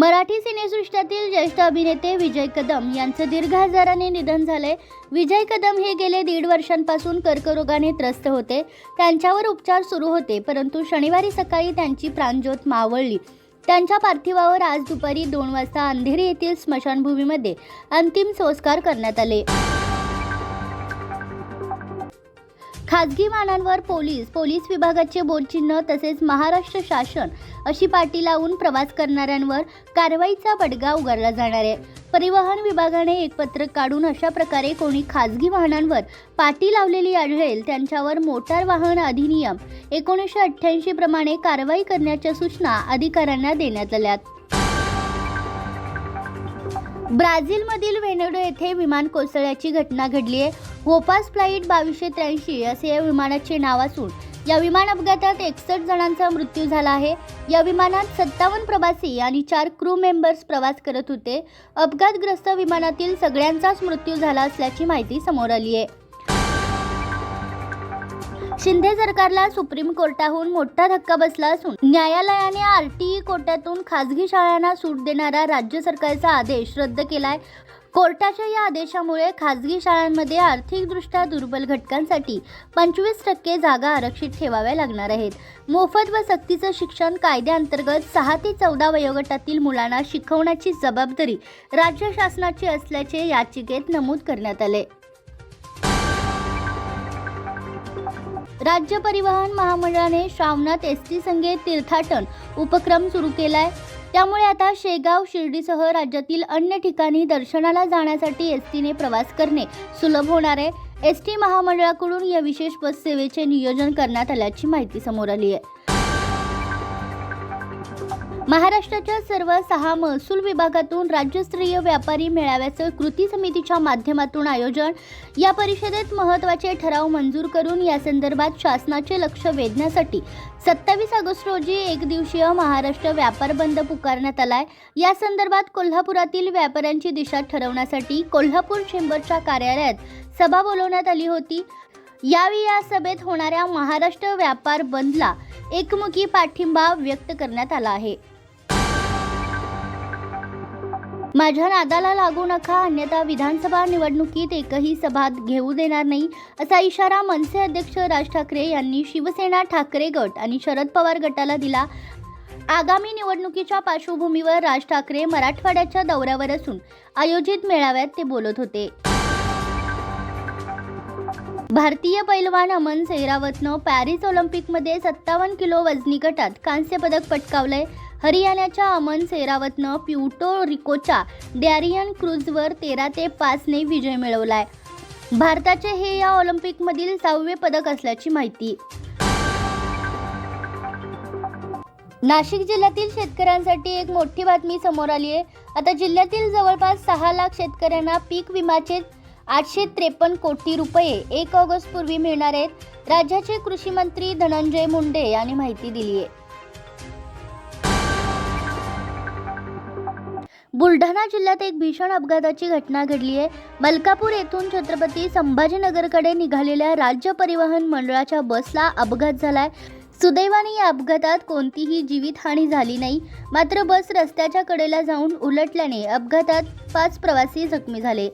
मराठी सिनेसृष्ट्यातील ज्येष्ठ अभिनेते विजय कदम यांचं दीर्घ आजाराने निधन झालंय. विजय कदम हे गेले दीड वर्षांपासून कर्करोगाने त्रस्त होते. त्यांच्यावर उपचार सुरू होते परंतु शनिवारी सकाळी त्यांची प्राणज्योत मावळली. त्यांच्या पार्थिवावर आज दुपारी दोन वाजता अंधेरी येथील स्मशानभूमीमध्ये अंतिम संस्कार करण्यात आले. खाजगी वाहनांवर पोलीस पोलीस विभागाचे बोलचिन्ह तसेच महाराष्ट्र शासन अशी पाटी लावून प्रवास करणाऱ्यांवर कारवाईचा बडगा उगारला जाणार आहे. परिवहन विभागाने एक पत्रक काढून अशा प्रकारे कोणी खाजगी वाहनांवर पाटी लावलेली आढळेल त्यांच्यावर मोटार वाहन अधिनियम एकोणीसशे अठ्ठ्याऐंशी प्रमाणे कारवाई करण्याच्या सूचना अधिकाऱ्यांना देण्यात आल्यात. ब्राझीलमधील वेनेडो येथे विमान कोसळल्याची घटना घडली आहे होपास फ्लाईट बावीसशे त्र्याऐंशी असे या विमानाचे नाव असून या विमान अपघातात एकसष्ट जणांचा मृत्यू झाला आहे. या विमानात सत्तावन्न प्रवासी आणि चार क्रू मेंबर्स प्रवास करत होते. अपघातग्रस्त विमानातील सगळ्यांचाच मृत्यू झाला असल्याची माहिती समोर आली आहे. शिंदे सरकारला सुप्रीम कोर्टाहून मोठा धक्का बसला असून न्यायालयाने आर टी ई कोर्टातून खासगी शाळांना सूट देणारा राज्य सरकारचा आदेश रद्द केलाय. कोर्टाच्या या आदेशामुळे खाजगी शाळांमध्ये आर्थिकदृष्ट्या दुर्बल घटकांसाठी पंचवीस टक्के जागा आरक्षित ठेवाव्या लागणार आहेत. मोफत व सक्तीचं शिक्षण कायद्याअंतर्गत सहा ते चौदा वयोगटातील मुलांना शिकवण्याची जबाबदारी राज्य शासनाची असल्याचे याचिकेत नमूद करण्यात आले. राज्य परिवहन महामंडळाने श्रावणात एस टी संघे तीर्थाटन उपक्रम सुरू केलाय. त्यामुळे आता शेगाव शिर्डीसह राज्यातील अन्य ठिकाणी दर्शनाला जाण्यासाठी एस टीने प्रवास करणे सुलभ होणार आहे. एस टी महामंडळाकडून या विशेष बस सेवेचे नियोजन करण्यात आल्याची माहिती समोर आली आहे. महाराष्ट्राच्या सर्व सहा महसूल विभागातून राज्यस्तरीय व्यापारी मेळाव्याचं कृती समितीच्या माध्यमातून आयोजन या परिषदेत महत्त्वाचे ठराव मंजूर करून या संदर्भात शासनाचे लक्ष वेधण्यासाठी सत्तावीस ऑगस्ट रोजी एक दिवसीय महाराष्ट्र व्यापार बंद पुकारण्यात आलाय. या संदर्भात कोल्हापुरातील व्यापाऱ्यांची दिशा ठरवण्यासाठी कोल्हापूर चेंबरच्या कार्यालयात सभा बोलवण्यात आली होती. यावेळी या सभेत होणाऱ्या महाराष्ट्र व्यापार बंदला एकमुखी पाठिंबा व्यक्त करण्यात आला आहे. माझ्या नादाला लागू नका अन्यथा विधानसभा निवडणुकीत एकही सभा घेऊ देणार नाही असा इशारा मनसे अध्यक्ष राज ठाकरे यांनी शिवसेना ठाकरे गट आणि शरद पवार गटाला दिला. आगामी निवडणुकीच्या पार्श्वभूमीवर राज ठाकरे मराठवाड्याच्या दौऱ्यावर असून आयोजित मेळाव्यात ते बोलत होते. भारतीय पैलवान अमन सैरावतनं पॅरिस ऑलिम्पिकमध्ये सत्तावन्न किलो वजनी गटात कांस्य पदक पटकावलंय. हरियाणाच्या अमन सैरावतनं प्युटो रिकोच्या डॅरियन क्रूजवर तेरा ते पाचने विजय मिळवलाय. भारताचे हे या ऑलिम्पिकमधील सहावे पदक असल्याची माहिती. नाशिक जिल्ह्यातील शेतकऱ्यांसाठी एक मोठी बातमी समोर आली आहे आता जिल्ह्यातील जवळपास सहा लाख शेतकऱ्यांना पीक विम्याचे आठशे त्रेपन्न कोटी रुपये एक ऑगस्ट पूर्वी मिळणार आहेत. राज्याचे कृषी मंत्री धनंजय मुंडे यांनी माहिती दिली आहे. बुलढाणा जिल्ह्यात एक भीषण अपघाताची घटना घडली आहे. मलकापूर येथून छत्रपती संभाजीनगरकडे निघालेल्या राज्य परिवहन मंडळाच्या बसला अपघात झालाय. सुदैवाने या अपघातात कोणतीही जीवितहानी झाली नाही. मात्र बस रस्त्याच्या कडेला जाऊन उलटल्याने अपघातात पाच प्रवासी जखमी झाले.